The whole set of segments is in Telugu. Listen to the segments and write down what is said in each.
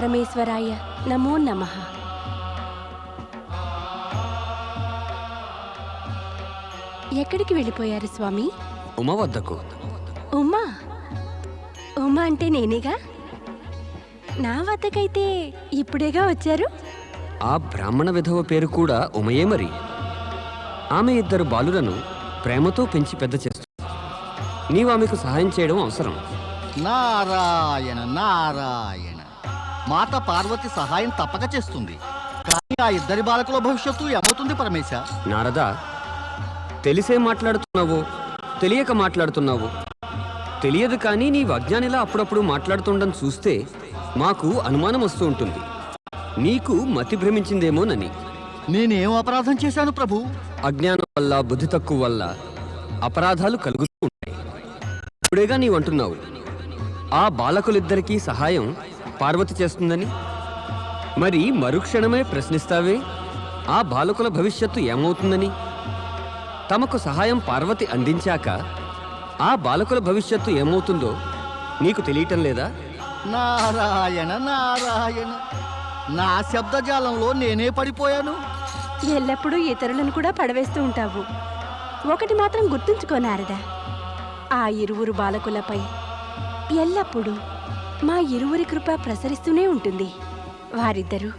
పరమేశ్వరాయ నమో నమః. ఎక్కడికి వెళ్ళిపోయారు స్వామి? ఉమ వద్దకు. ఉమా? ఉమా అంటే నేనేగా? నా వద్దకైతే ఇప్పుడేగా వచ్చారు? ఆ బ్రాహ్మణ విధవ పేరు కూడా ఉమయే మరి. ఆమె ఇద్దరు బాలులను ప్రేమతో పెంచి పెద్ద చేస్తుంది నీవు ఆమెకు సహాయం చేయడం అవసరం. నారాయణ నారాయణ. మాత పార్వతి సహాయం తప్పక చేస్తుంది. కానీ ఆ ఇద్దరి బాలకుల భవిష్యత్తు ఏమవుతుంది పరమేశ? నారదా తెలిసే మాట్లాడుతున్నావు తెలియక మాట్లాడుతున్నావు. తెలియదు కానీ నీ అజ్ఞానిలా అప్పుడప్పుడు మాట్లాడుతుండడం చూస్తే మాకు అనుమానం వస్తూ ఉంటుంది. నీకు మతి భ్రమించిందేమోనని నేనేం. అపరాధం చేశాను ప్రభు? అజ్ఞానం వల్ల బుద్ధి తక్కువ వల్ల అపరాధాలు కలుగుతూ ఉంటాయి ఇప్పుడేగా నీవు అంటున్నావు ఆ బాలకులిద్దరికీ సహాయం పార్వతి చేస్తుందని? మరి మరుక్షణమే ప్రశ్నిస్తావే? ఆ బాలకుల భవిష్యత్తు ఏమవుతుందని? తమకు సహాయం పార్వతి అందించాక ఆ బాలకుల భవిష్యత్తు ఏమవుతుందో నీకు తెలియటం లేదా? నారాయణ నారాయణ నా శబ్దజాలంలో నేనే పడిపోయాను. ఎల్లప్పుడూ ఇతరులను కూడా పడవేస్తూ ఉంటావు. ఒకటి మాత్రం గుర్తుంచుకోనారదా ఆ ఇరువురు బాలకులపై ఎల్లప్పుడూ మా ఇరువురి కృప ప్రసరిస్తూనే ఉంటుంది. వారిద్దరూ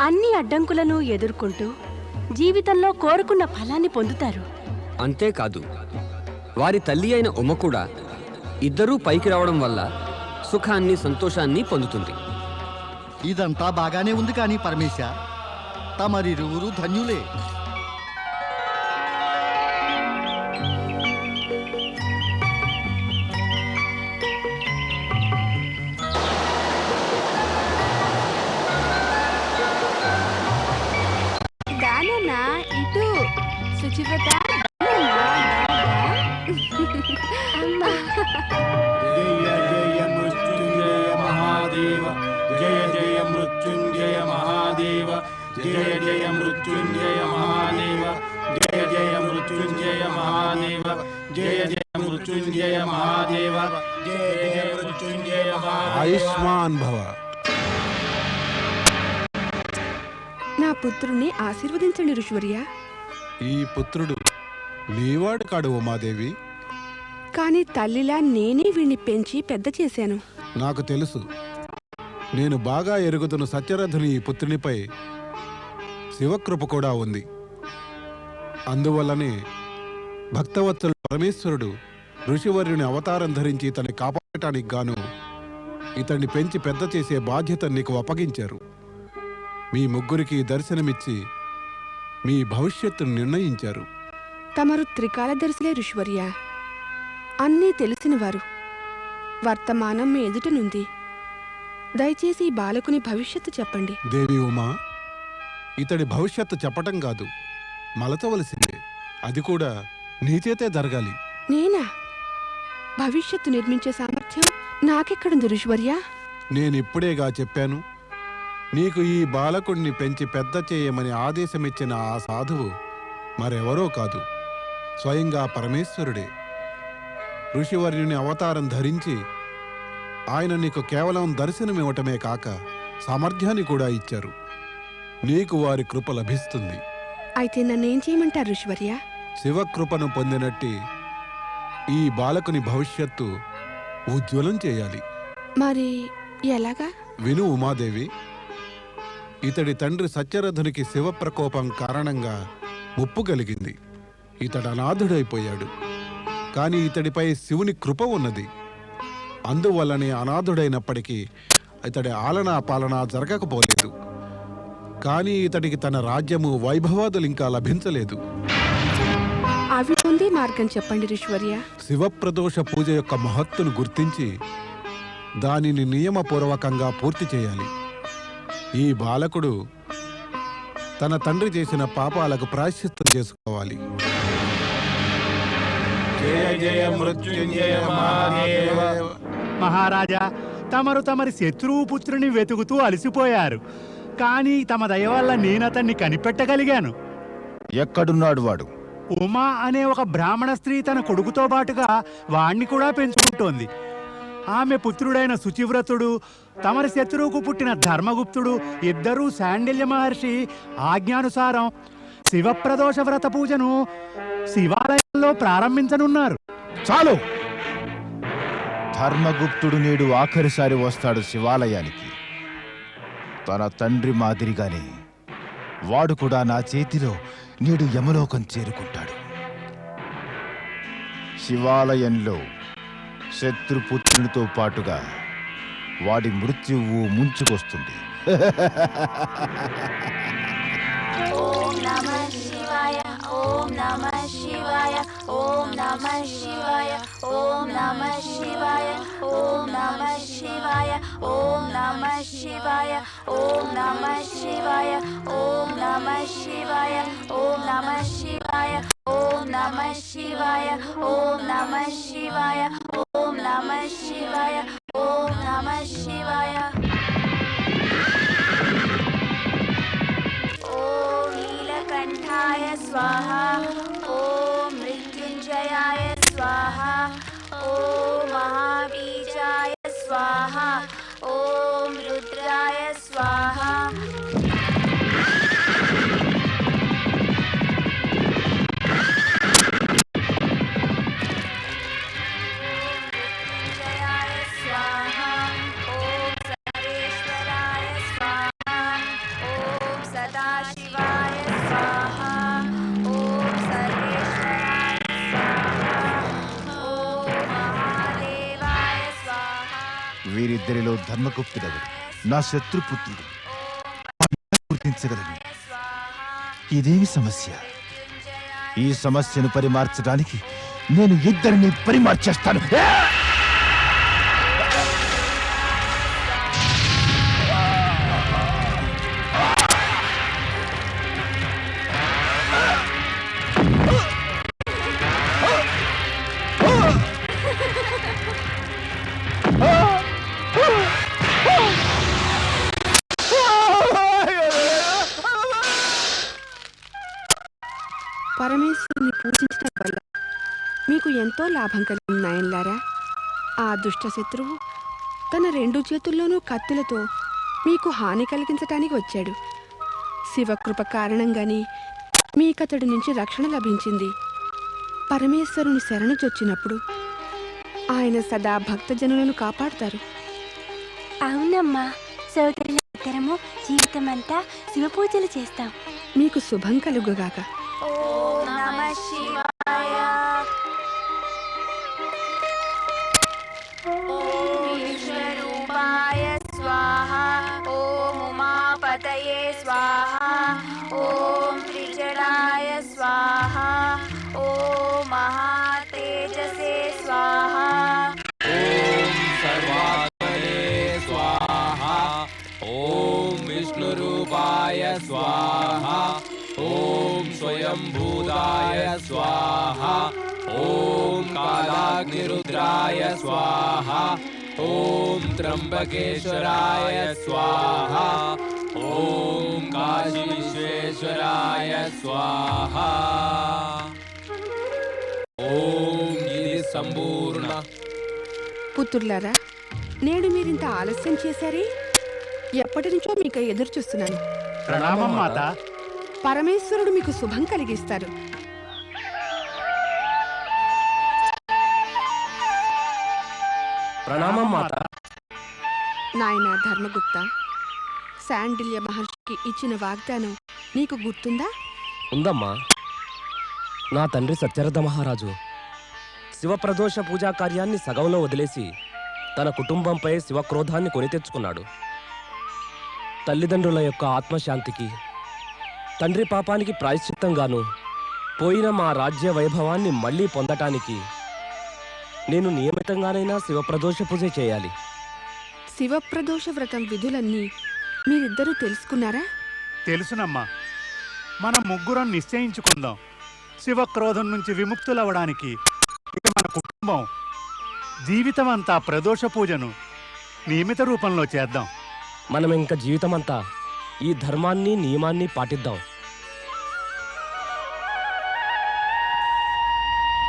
అన్ని అడ్డంకులను ఎదుర్కొంటూ జీవితంలో కోరుకున్న ఫలాన్ని పొందుతారు. అంతేకాదు వారి తల్లి అయిన ఉమ కూడా ఇద్దరూ పైకి రావడం వల్ల సుఖాన్ని సంతోషాన్ని పొందుతుంది. ఇదంతా బాగానే ఉంది కానీ పరమేశ తమరిరువురు ధన్యులే. జయ జయ మృత్యుంజయ మహాదేవ జయ జయ మృత్యుంజయ మహాదేవ జయ జయ మృత్యుంజయ మహాదేవ జయ జయ మృత్యుంజయ మహాదేవ. ఆయుష్మాన్ భవ. నా పుత్రుణ్ణి ఆశీర్వదించండి ఋషువర్య. ఈ పుత్రుడు నీవాడు కాడు ఉమాదేవి కానీ తల్లిలా నేనే వీణ్ణి పెంచి పెద్ద చేశాను. నాకు తెలుసు. నేను బాగా ఎరుగుతున్న సత్యరథుని ఈ పుత్రునిపై శివకృప కూడా ఉంది. అందువల్లనే భక్తవత్సలుడు పరమేశ్వరుడు ఋషివర్యుని అవతారం ధరించి ఇతన్ని కాపాడటానికి గాను ఇతన్ని పెంచి పెద్ద చేసే బాధ్యత నీకు అప్పగించారు. మీ ముగ్గురికి దర్శనమిచ్చి మీ భవిష్యత్తును నిర్ణయించారు. తమరు త్రికాలదర్శులే ఋషువర్య. అన్నీ తెలిసినవారు. వర్తమానం మీ ఎదుటనుంది దయచేసి బాలకుని భవిష్యత్తు చెప్పండి. దేవి ఉమా ఇతడి భవిష్యత్తు చెప్పటం కాదు. మలచవలసిందే. అది కూడా నీచేతే జరగాలి. నేనా? భవిష్యత్తు నిర్మించే సామర్థ్యం నాకెక్కడుంది ఋషువర్య? నేనిప్పుడేగా చెప్పాను. నీకు ఈ బాలకుణ్ణి పెంచి పెద్ద చేయమని ఆదేశమిచ్చిన ఆ సాధువు మరెవరో కాదు. స్వయంగా పరమేశ్వరుడే. ఋషివర్యుని అవతారం ధరించి ఆయన నీకు కేవలం దర్శనమివ్వటమే కాక సామర్థ్యాన్ని కూడా ఇచ్చారు. నీకు వారి కృప లభిస్తుంది. అయితే నన్నేం చేయమంటారు ఋషువర్య? శివకృపను పొందినట్టి ఈ బాలకుని భవిష్యత్తు ఉజ్వలం చేయాలి. మరి ఎలాగా? విను ఉమాదేవి ఇతడి తండ్రి సత్యరథునికి శివ ప్రకోపం కారణంగా ముప్పు కలిగింది. ఇతడు అనాథుడైపోయాడు. కానీ ఇతడిపై శివుని కృప ఉన్నది. అందువల్లనే అనాథుడైనప్పటికీ ఇతడి ఆలనా పాలన జరగకపోలేదు. కానీ ఇతడికి తన రాజ్యము వైభవాదులు ఇంకా లభించలేదు అవి మార్గం చెప్పండి ఋషువర్య శివప్రదోష పూజ యొక్క మహత్తును గుర్తించి దానిని నియమపూర్వకంగా పూర్తి చేయాలి. ఈ బాలకుడు తన తండ్రి చేసిన పాపాలకు ప్రాయశ్చిత్తం చేసుకోవాలి. జయ జయ మృత్యుంజయ మహాదేవ. మహారాజా తమరు తమరి శత్రువు పుత్రుని వెతుకుతూ అలసిపోయారు. కానీ తమ దయ వల్ల నేనతన్ని కనిపెట్టగలిగాను. ఎక్కడున్నాడు వాడు? ఉమా అనే ఒక బ్రాహ్మణ స్త్రీ తన కొడుకుతో పాటుగా వాణ్ణి కూడా పెంచుకుంటోంది. ఆమె పుత్రుడైన శుచివ్రతుడు తమరి శత్రువుకు పుట్టిన ధర్మగుప్తుడు ఇద్దరూ శాండిల్య మహర్షి ఆజ్ఞానుసారం శివప్రదోష వ్రత పూజను శివాలయంలో ప్రారంభించనున్నారు. చాలు! ధర్మగుప్తుడు నేడు ఆఖరిసారి వస్తాడు శివాలయానికి. తన తండ్రి మాదిరిగానే. వాడు కూడా నా చేతిలో నేడు యమలోకం చేరుకుంటాడు. శివాలయంలో శత్రుపుత్రునితో పాటుగా వాడి మృత్యువు ముంచుకొస్తుంది. ఓం నమ శివాయ ఓం నమ శివాయ ఓం నమ శివాయ ఓం నమ శివాయ ఓం నమ శివాయ ఓం य ॐ नम शिय ॐ नम शिय ॐ नमः शिवाय ॐ नम शय ॐ शिय ॐ नम शिय शय ॐ नीलकण्ठाय स्वाहा ॐ मृत्युञ्जयाय स्वाहा ॐ महावीजाय स्वाहा। వీరిద్దరిలో ధర్మగుప్తుడెవడు నా శత్రుపుత్రుడు. గుర్తించగలను. ఇదేమి సమస్య? ఈ సమస్యను పరిమార్చడానికి నేను ఇద్దరిని పరిమార్చేస్తాను. ఎంతో లాభం కలిగింది నాయన్లారా. ఆ దుష్టశత్రువు తన రెండు చేతుల్లోనూ కత్తులతో మీకు హాని కలిగించటానికి వచ్చాడు. శివకృప కారణంగానే మీకతడి నుంచి రక్షణ లభించింది. పరమేశ్వరుని శరణు చొచ్చినప్పుడు ఆయన సదా భక్తజనులను కాపాడుతారు. అవునమ్మా సోదరుల జీవితమంతా శివ పూజలు చేస్తాం. మీకు శుభం కలుగుగాక. ఓ स्वाहा ॐ स्वयंभूताय स्वाहा ॐ कालाग्निरुद्राय स्वाहा ॐ त्र्यम्बकेश्वराय स्वाहा ॐ काशीविश्वेश्वराय स्वाहा ॐ गिरि सम्पूर्ण పుత్రులారా నేడు మీరింత ఆలస్యం చేశారే ఎప్పటి నుంచో మీకు ఎదురు చూస్తున్నాను ప్రణామం మాత. పరమేశ్వరుడు మీకు శుభం కలిగిస్తారు. ప్రణామం మాత. నాయన ధర్మగుప్త శాండిల్య మహర్షికి ఇచ్చిన వాగ్దానం నీకు గుర్తుందా? ఉందమ్మా. నా తండ్రి సత్యరథ మహారాజు శివప్రదోష పూజా కార్యాన్ని సగంలో వదిలేసి తన కుటుంబంపై శివక్రోధాన్ని కొని తెచ్చుకున్నాడు. తల్లిదండ్రుల యొక్క ఆత్మశాంతికి తండ్రి పాపానికి ప్రాయశ్చిత్తంగాను పోయిన మా రాజ్య వైభవాన్ని మళ్ళీ పొందటానికి నేను నియమితంగానైనా శివప్రదోష పూజ చేయాలి. శివప్రదోష వ్రతం విధులన్నీ మీరిద్దరూ తెలుసుకున్నారా? తెలుసునమ్మా. మనం ముగ్గురం నిశ్చయించుకుందాం. శివక్రోధం నుంచి విముక్తులవడానికి ఇక మన కుటుంబం. జీవితం అంతా ప్రదోష పూజను నియమిత రూపంలో చేద్దాం. మనం ఇంక జీవితమంతా ఈ ధర్మాన్ని నియమాన్ని పాటిద్దాం.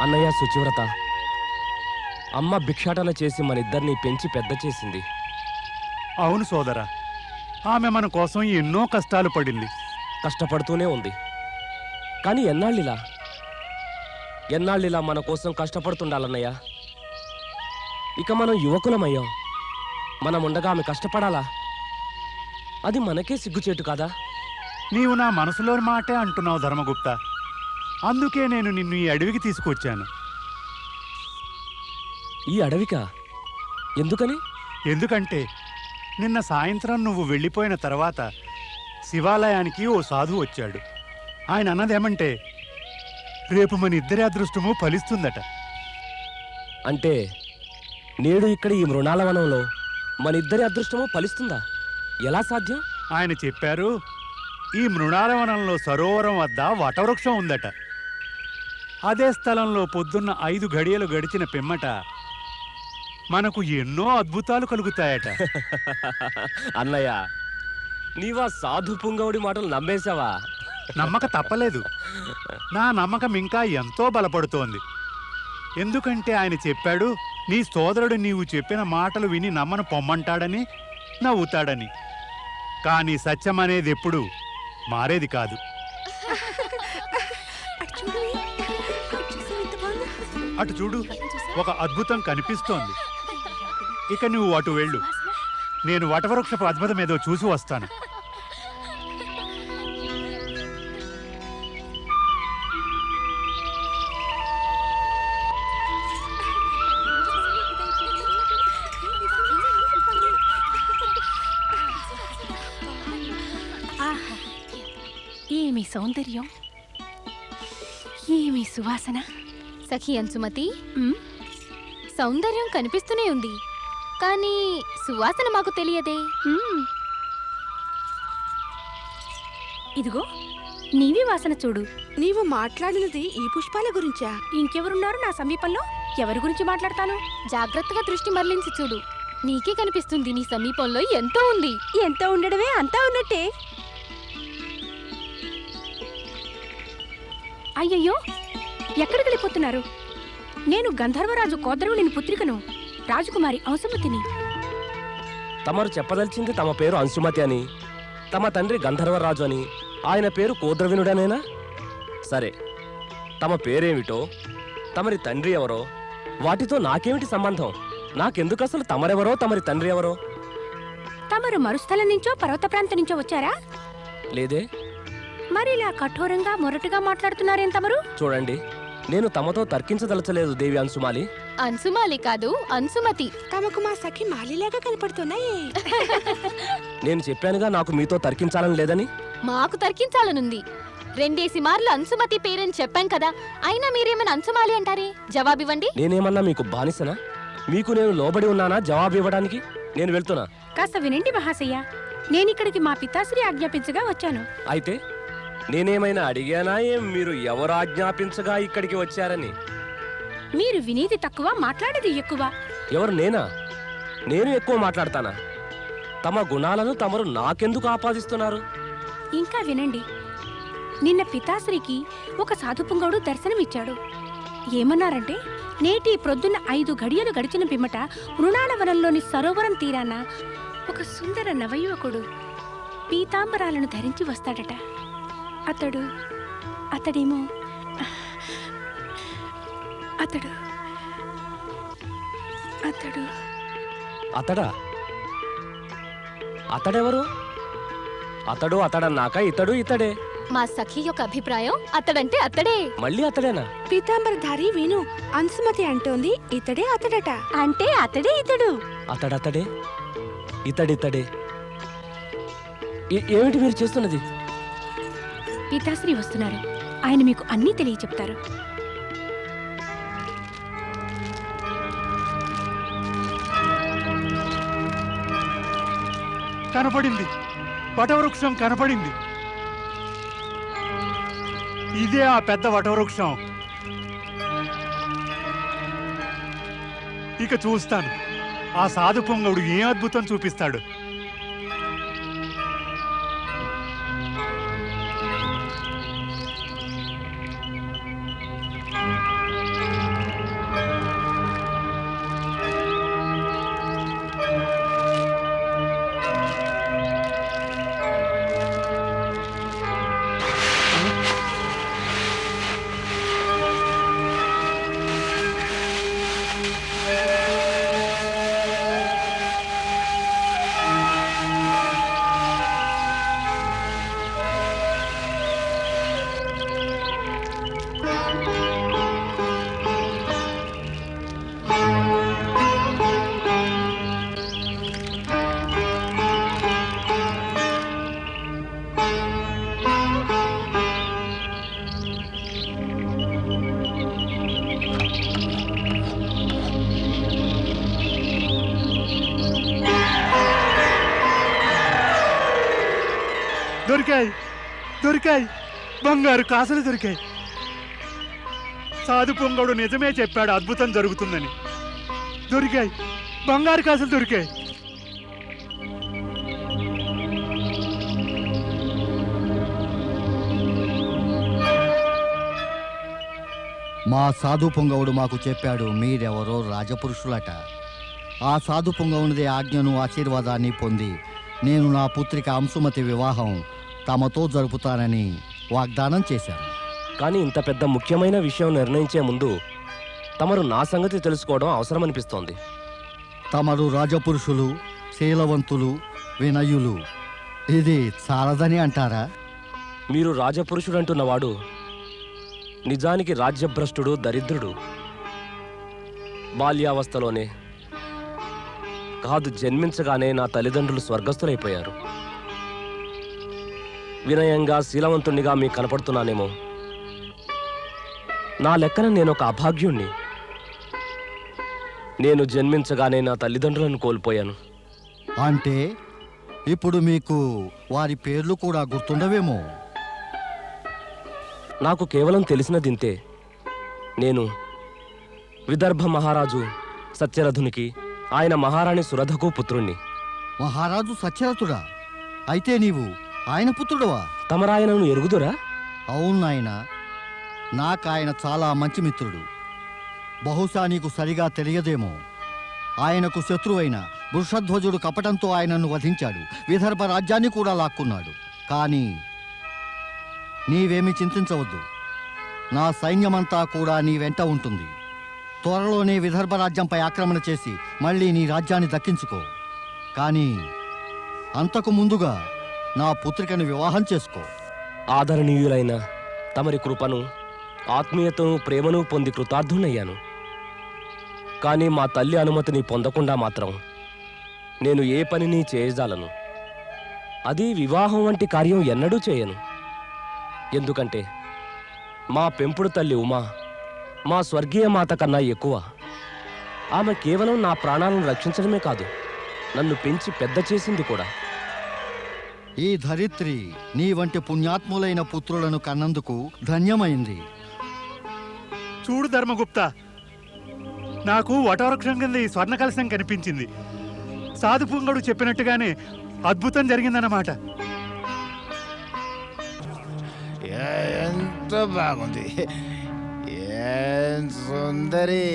అన్నయ్య సుచివ్రత అమ్మ భిక్షాటన చేసి మన ఇద్దరిని పెంచి పెద్ద చేసింది. అవును సోదరా ఆమె మన కోసం ఎన్నో కష్టాలు పడింది. కష్టపడుతూనే ఉంది. కానీ ఎన్నాళ్ళిలా? ఎన్నాళ్ళిలా మన కోసం కష్టపడుతుండాలన్నయ్య? ఇక మనం యువకులమయ్యాం. మనం ఉండగా ఆమె కష్టపడాలా? అది మనకే సిగ్గుచేటు కాదా? నీవు నా మనసులోని మాటే అంటున్నావు ధర్మగుప్త. అందుకే నేను నిన్ను ఈ అడవికి తీసుకొచ్చాను. ఈ అడవికా? ఎందుకని? ఎందుకంటే నిన్న సాయంత్రం నువ్వు వెళ్ళిపోయిన తర్వాత శివాలయానికి ఓ సాధువు వచ్చాడు. ఆయన అన్నదేమంటే రేపు మన ఇద్దరి అదృష్టము ఫలిస్తుందట. అంటే నేడు ఇక్కడ ఈ మృణాల వనంలో మన ఇద్దరి అదృష్టము ఫలిస్తుందా? ఎలా సాధ్యం? ఆయన చెప్పారు ఈ మృణాలవనంలో సరోవరం వద్ద వటవృక్షం ఉందట. అదే స్థలంలో పొద్దున్న ఐదు గడియలు గడిచిన పిమ్మట మనకు ఎన్నో అద్భుతాలు కలుగుతాయట. అన్నయ్య నీవా సాధు పుంగవుడి మాటలు నమ్మేశావా? నమ్మక తప్పలేదు. నా నమ్మకం ఇంకా ఎంతో బలపడుతోంది. ఎందుకంటే ఆయన చెప్పాడు నీ సోదరుడు నీవు చెప్పిన మాటలు విని నమ్మను పొమ్మంటాడని నవ్వుతాడని. కానీ సత్యం అనేది ఎప్పుడు మారేది కాదు. అటు చూడు ఒక అద్భుతం కనిపిస్తోంది. ఇక నువ్వు అటు వెళ్ళు. నేను వటవృక్షపు అద్భుతం ఏదో చూసి వస్తాను. సౌందర్యం. ఏమి సువాసన? సఖి అంశుమతి ఉమ్, సౌందర్యం కనిపిస్తూనే ఉంది. కానీ సువాసన మాకు తెలియదే. ఉమ్. ఇదిగో నీవి వాసన చూడు. నీవు మాట్లాడినది ఈ పుష్పాల గురించా? ఇంకెవరున్నారు నా సమీపంలో? ఎవరి గురించి మాట్లాడతాను? జాగ్రత్తగా దృష్టి మరలించి చూడు. నీకే కనిపిస్తుంది నీ సమీపంలో ఎంతో ఉంది. ఎంత ఉండడమే అంతా ఉన్నట్టే. అయ్యయ్యో ఎక్కడికి వెళ్ళిపోతున్నారు? నేను గంధర్వరాజు కోదరవుని పుత్రికను రాజకుమారి అంశమతిని తమరు చెప్పదలిచింది తమ పేరు అంశుమతి అని తమ తండ్రి గంధర్వరాజు అని ఆయన పేరు కోద్రవినుడనేనా? సరే తమ పేరేమిటో తమరి తండ్రి ఎవరో వాటితో నాకేమిటి సంబంధం? నాకెందుకు అసలు తమరెవరో తమరి తండ్రి ఎవరో? తమరు మరుస్థలం నుంచో పర్వత ప్రాంతం నుంచో వచ్చారా? లేదే మరి ఇలా కఠోరంగా మొరటుగా మాట్లాడుతున్నారేం తమరు? చూడండి నేను తమతో తర్కించదలచలేదు దేవి అంశుమాలి అంశుమాలి కాదు అంశుమతి తమకు మా సఖి మాలిలాగా కనపడుతున్నాయే. నేను చెప్పానుగా నాకు మీతో తర్కించాలని లేదని? మాకు తర్కించాలనుంది. రెండేసి మార్లు అంశుమతి పేరని చెప్పాం కదా అయినా మీరేమైనా అంశుమాలి అంటారే? జవాబివ్వండి. నేనేమన్నా మీకు బానిసనా? మీకు నేను లోబడి ఉన్నానా? జవాబు ఇవ్వడానికి నేను వెళ్తున్నా. కాస్త వినండి మహాశయ్య నేనిక్కడికి మా పితాశ్రీ ఆజ్ఞాపించగా వచ్చాను. అయితే నేనేమైనా అడిగానా? ఏం మీరు ఎవరు ఆజ్ఞాపించగా ఇక్కడికి వచ్చారని? మీరు వినేది తక్కువ మాట్లాడేది ఎక్కువ. ఎవరు నేనా? నేను ఎక్కువ మాట్లాడతానా? తమ గుణాలను తమరు నాకెందుకు ఆపాదిస్తున్నారు? ఇంకా వినండి. నిన్న పితాశ్రీకి ఒక సాధుపుంగవుడు దర్శనమిచ్చాడు. ఏమన్నారంటే నేటి ప్రొద్దున్న ఐదు గడియలు గడిచిన పిమ్మట మృణాలవనంలోని సరోవరం తీరాన ఒక సుందర నవయువకుడు పీతాంబరాలను ధరించి వస్తాడట. అతడు అతడేమో అతడు అతడు. అతడా? అతడెవరు? అతడు అతడన్నాక ఇతడు ఇతడే. మా సఖి యొక్క అభిప్రాయం అతడంటే అతడే. మళ్ళీ అతడేనా? పీతాంబరధారి విను అంశుమతి అంటోంది ఇతడే అతడట. అంటే అతడే ఇతడు. అతడతడే ఇతడితడే. ఏమిటి మీరు చేస్తున్నది? పితాశ్రీ వస్తున్నారు. ఆయన మీకు అన్నీ తెలియచెప్తారు. కనపడింది. వటవృక్షం కనపడింది. ఇదే ఆ పెద్ద వటవృక్షం. ఇక చూస్తాను. ఆ సాధు పొంగవుడు ఏ అద్భుతం చూపిస్తాడు? దొరికాయి. బంగారు కాసులు దొరికాయి. సాధు పొంగడు నిజమే చెప్పాడు అద్భుతం జరుగుతుందని. దొరికాయి. బంగారు కాసులు దొరికాయి. మా సాధు పొంగవుడు మాకు చెప్పాడు మీరెవరో రాజపురుషులట. ఆ సాధు పొంగవునిదే ఆజ్ఞను ఆశీర్వాదాన్ని పొంది నేను నా పుత్రిక అంశుమతి వివాహం తమతో జరుపుతానని వాగ్దానం చేశాను కానీ ఇంత పెద్ద ముఖ్యమైన విషయం నిర్ణయించే ముందు తమరు నా సంగతి తెలుసుకోవడం అవసరమనిపిస్తోంది. తమరు రాజపురుషులు శీలవంతులు వినయులు ఇది చాలదని అంటారా? మీరు రాజపురుషుడంటున్నవాడు నిజానికి రాజ్యభ్రష్టుడు దరిద్రుడు. బాల్యావస్థలోనే కాదు జన్మించగానే నా తల్లిదండ్రులు స్వర్గస్థులైపోయారు. వినయంగా శీలవంతుణ్ణిగా మీకు కనపడుతున్నానేమో. నా లెక్కన నేను ఒక అభాగ్యుణ్ణి. నేను జన్మించగానే నా తల్లిదండ్రులను కోల్పోయాను. అంటే ఇప్పుడు మీకు వారి పేర్లు కూడా గుర్తుండవేమో? నాకు కేవలం తెలిసినదింతే నేను విదర్భ మహారాజు సత్యరథునికి ఆయన మహారాణి సురధకు పుత్రుణ్ణి. మహారాజు సత్యరథుడా? అయితే నీవు ఆయన పుత్రుడవా? తమరాయనను ఎరుగుదురా? అవును నాయన నాకాయన చాలా మంచి మిత్రుడు. బహుశా నీకు సరిగా తెలియదేమో. ఆయనకు శత్రువైన వృషధ్వజుడు కపటంతో ఆయనను వధించాడు. విదర్భ రాజ్యాన్ని కూడా లాక్కున్నాడు. కానీ నీవేమి చింతించవద్దు. నా సైన్యమంతా కూడా నీ వెంట ఉంటుంది. త్వరలోనే విదర్భ రాజ్యంపై ఆక్రమణ చేసి మళ్ళీ నీ రాజ్యాన్ని దక్కించుకో. కానీ అంతకు ముందుగా నా పుత్రికను వివాహం చేసుకో. ఆదరణీయులైన తమరి కృపను ఆత్మీయతను ప్రేమను పొంది కృతార్థునయ్యాను కానీ మా తల్లి అనుమతిని పొందకుండా మాత్రం నేను ఏ పనిని చేయజాలను. అది వివాహం వంటి కార్యం ఎన్నడూ చేయను. ఎందుకంటే మా పెంపుడు తల్లి ఉమా మా స్వర్గీయ మాత కన్నా ఎక్కువ. ఆమె కేవలం నా ప్రాణాలను రక్షించడమే కాదు నన్ను పెంచి పెద్ద చేసింది కూడా. ఈ ధరిత్రి నీ వంటి పుణ్యాత్ములైన పుత్రులను కన్నందుకు ధన్యమైంది. చూడు ధర్మగుప్త నాకు వటవృక్షం కింద ఈ స్వర్ణ కలశం కనిపించింది. సాధు పొంగడు చెప్పినట్టుగానే అద్భుతం జరిగిందన్నమాట. ఎంత బాగుంది. ఏం సుందరి.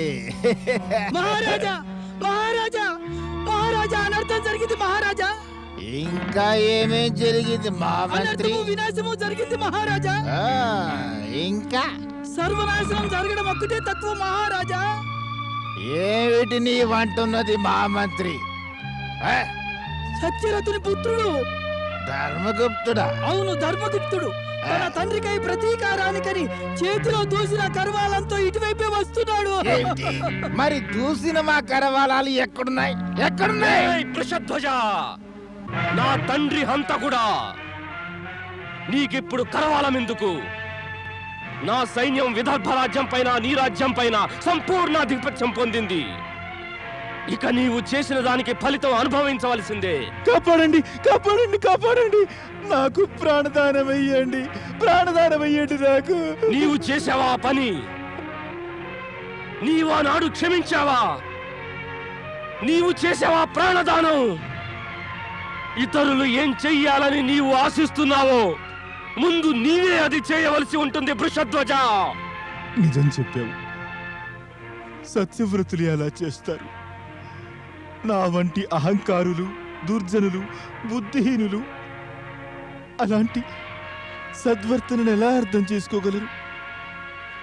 మహారాజా మహారాజా! ఇంకా ఏమేం జరిగింది మా మంత్రి అనర్థము వినాశము జరిగింది మహారాజా. ఆ, ఇంకా? సర్వనాశనం జరగడం ఒక్కటే తత్వం మహారాజా. ఏమిటి నీ వంటున్నది మా మంత్రి ఆ, సత్యరథుని పుత్రుడు. ధర్మగుప్తుడా? అవును ధర్మగుప్తుడు. తన తండ్రికై ప్రతీకారానికని చేతిలో దూసిన కర్వాలంతో ఇటువైపే వస్తున్నాడు. ఏంటి? మరి దూసిన మా కరవాలాలు ఎక్కడున్నాయి? ఎక్కడున్నాయి? వృషధ్వజ! నా తండ్రి హంతకుడా నీకిప్పుడు కరవాలమెందుకు? నా సైన్యం విదర్భ రాజ్యం పైన నీ రాజ్యం పైన సంపూర్ణ ఆధిపత్యం పొందింది. ఇక నీవు చేసిన దానికి ఫలితం అనుభవించవలసిందే. కాపాడండి కాపాడండి కాపాడండి. నాకు ప్రాణదానం వెయ్యండి ప్రాణదానం వెయ్యండి నాకు. నీవు చేసావా పని? నీవు ఆనాడు క్షమించావా? నీవు చేసావా ప్రాణదానం? ఇతరులు ఏం చెయ్యాలని నీవు ఆశిస్తున్నావో ముందు నీవే అది చేయవలసి ఉంటుంది వృషధ్వజ నిజం చెప్పావు. సత్యవ్రతులు ఎలా చేస్తారు? నా వంటి అహంకారులు దుర్జనులు బుద్ధిహీనులు అలాంటి సద్వర్తనను ఎలా అర్థం చేసుకోగలరు?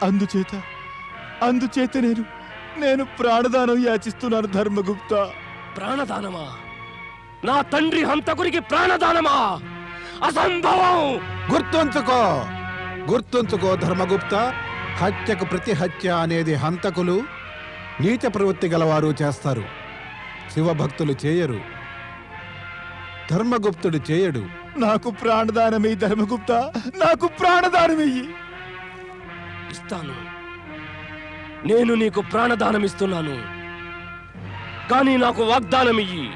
అందుచేత అందుచేత నేను నేను ప్రాణదానం యాచిస్తున్నాను ధర్మగుప్త. ప్రాణదానమా? నా తండ్రి హంతకుడికి ప్రాణదానమా? అసంభవం! గుర్తుంచుకో! గుర్తుంచుకో ధర్మగుప్త! హత్యకు ప్రతి హత్య అనేది హంతకులు నీచ ప్రవృత్తి గలవారు చేస్తారు. శివభక్తులు చేయరు. ధర్మగుప్తుడు చేయడు. నాకు ప్రాణదానమయ్యి ధర్మగుప్త! నాకు ప్రాణదానమయ్యి ఇస్తాను. నేను నీకు ప్రాణదానం ఇస్తున్నాను కానీ నాకు వాగ్దానం ఇయ్యి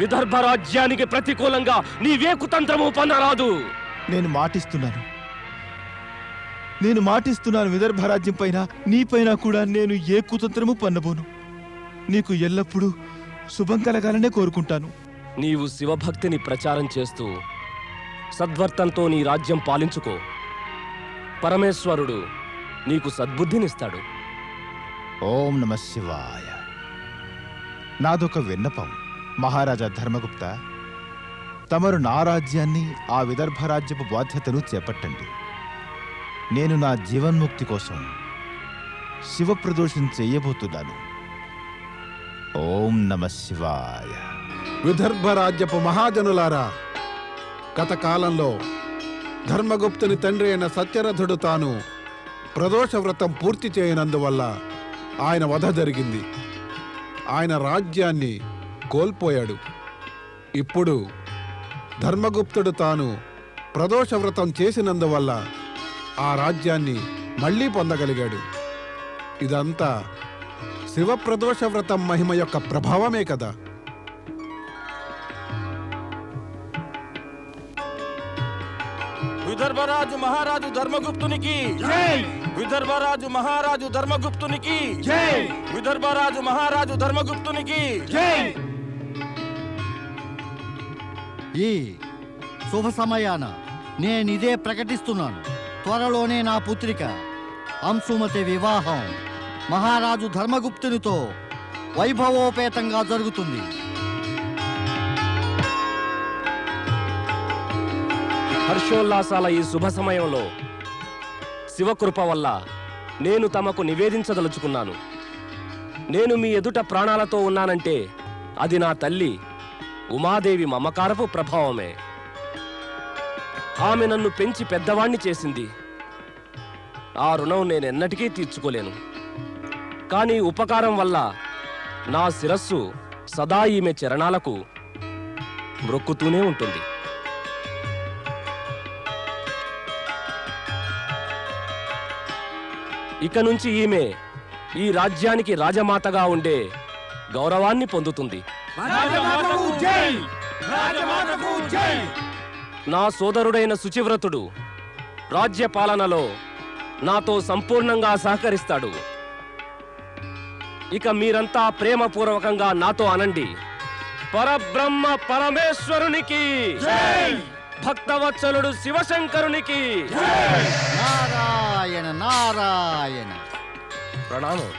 విదర్భ రాజ్యానికి ప్రతికూలంగా నీవే కుతంత్రము పన్నరాదు నేను మాటిస్తున్నాను. నేను మాటిస్తున్నాను విదర్భ రాజ్యం పైన నీపైన కూడా నేను ఏ కుతంత్రము పన్నబోను నీకు ఎల్లప్పుడూ శుభం కలగాలనే కోరుకుంటాను. నీవు శివభక్తిని ప్రచారం చేస్తూ సద్వర్తంతో నీ రాజ్యం పాలించుకో. పరమేశ్వరుడు నీకు సద్బుద్ధినిస్తాడు. ఓం నమ శివాయ. నాదొక విన్నపం. మహారాజా ధర్మగుప్త తమరు నా రాజ్యాన్ని ఆ విదర్భ రాజ్యపు బాధ్యతను చేపట్టండి. నేను నా జీవన్ముక్తి కోసం శివప్రదోషం చెయ్యబోతున్నాను ఓం నమ శివాయ. విదర్భ రాజ్యపు మహాజనులారా గత కాలంలో ధర్మగుప్తుని తండ్రి అయిన సత్యరథుడు తాను ప్రదోష వ్రతం పూర్తి చేయనందువల్ల ఆయన వధ జరిగింది. ఆయన రాజ్యాన్ని కోల్పోయాడు. ఇప్పుడు ధర్మగుప్తుడు తాను ప్రదోష వ్రతం చేసినందువల్ల ఆ రాజ్యాన్ని మళ్ళీ పొందగలిగాడు. ఇదంతా శివప్రదోష వ్రతం మహిమ యొక్క ప్రభావమే కదా. విదర్భరాజు మహారాజు ధర్మగుప్తునికి విదర్భరాజు మహారాజు ధర్మగుప్తునికి విదర్భరాజు మహారాజు ధర్మగుప్తునికి ఈ శుభ సమయాన నేనిదే ప్రకటిస్తున్నాను. త్వరలోనే నా పుత్రిక అంశుమతి వివాహం మహారాజు ధర్మగుప్తునితో వైభవోపేతంగా జరుగుతుంది. హర్షోల్లాసాల ఈ శుభ సమయంలో శివకృప వల్ల నేను తమకు నివేదించదలుచుకున్నాను. నేను మీ ఎదుట ప్రాణాలతో ఉన్నానంటే అది నా తల్లి ఉమాదేవి మమకారపు ప్రభావమే. ఆమె నన్ను పెంచి పెద్దవాణ్ణి చేసింది. ఆ రుణం నేనెన్నటికీ తీర్చుకోలేను. కానీ ఉపకారం వల్ల నా శిరస్సు సదా ఈమె చరణాలకు మ్రొక్కుతూనే ఉంటుంది. ఇక నుంచి ఈమె ఈ రాజ్యానికి రాజమాతగా ఉండే గౌరవాన్ని పొందుతుంది. నా సోదరుడైన శుచివ్రతుడు రాజ్య పాలనలో నాతో సంపూర్ణంగా సహకరిస్తాడు. ఇక మీరంతా ప్రేమపూర్వకంగా నాతో అనండి. పరబ్రహ్మ పరమేశ్వరునికి భక్తవత్సలుడు శివశంకరునికి. నారాయణ నారాయణ. ప్రణామం.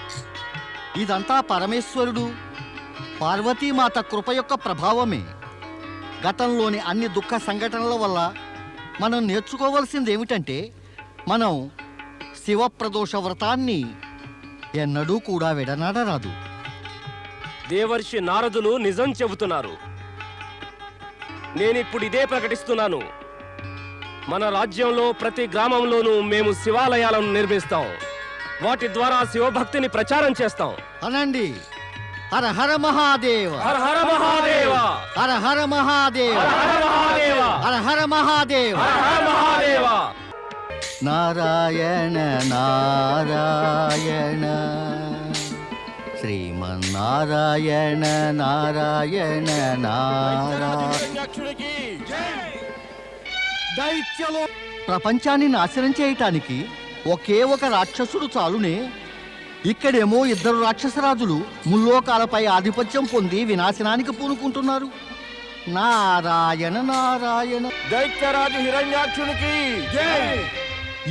ఇదంతా పరమేశ్వరుడు. పార్వతీమాత కృప యొక్క ప్రభావమే. గతంలోని అన్ని దుఃఖ సంఘటనల వల్ల మనం నేర్చుకోవలసింది ఏమిటంటే మనం శివప్రదోష వ్రతాన్ని ఎన్నడూ కూడా విడనాడరాదు. దేవర్షి నారదులు నిజం చెబుతున్నారు. నేనిప్పుడు ఇదే ప్రకటిస్తున్నాను. మన రాజ్యంలో ప్రతి గ్రామంలోనూ మేము శివాలయాలను నిర్మిస్తాం. వాటి ద్వారా శివభక్తిని ప్రచారం చేస్తాం. అనండి. హర హర మహాదేవ. హర హర మహాదేవ. హర హర మహాదేవ. హర మహాదేవ. హర హర మహాదేవ. హర హర మహాదేవ. నారాయణ నారాయణ. శ్రీమన్నారాయణ నారాయణ నారాయణ. దైత్యలో ప్రపంచాన్ని నాశనం చేయటానికి ఒకే ఒక రాక్షసుడు చాలునే. ఇక్కడేమో ఇద్దరు రాక్షసరాజులు ముల్లోకాలపై ఆధిపత్యం పొంది వినాశనానికి పూనుకుంటున్నారు. నారాయణ నారాయణ. దైత్యరాజు హిరణ్యాక్షునికి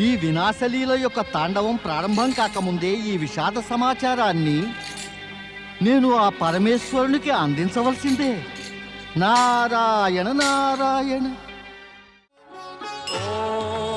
ఈ వినాశలీల యొక్క తాండవం ప్రారంభం కాకముందే ఈ విషాద సమాచారాన్ని నేను ఆ పరమేశ్వరునికి అందించవలసిందే. నారాయణ నారాయణ. ఓం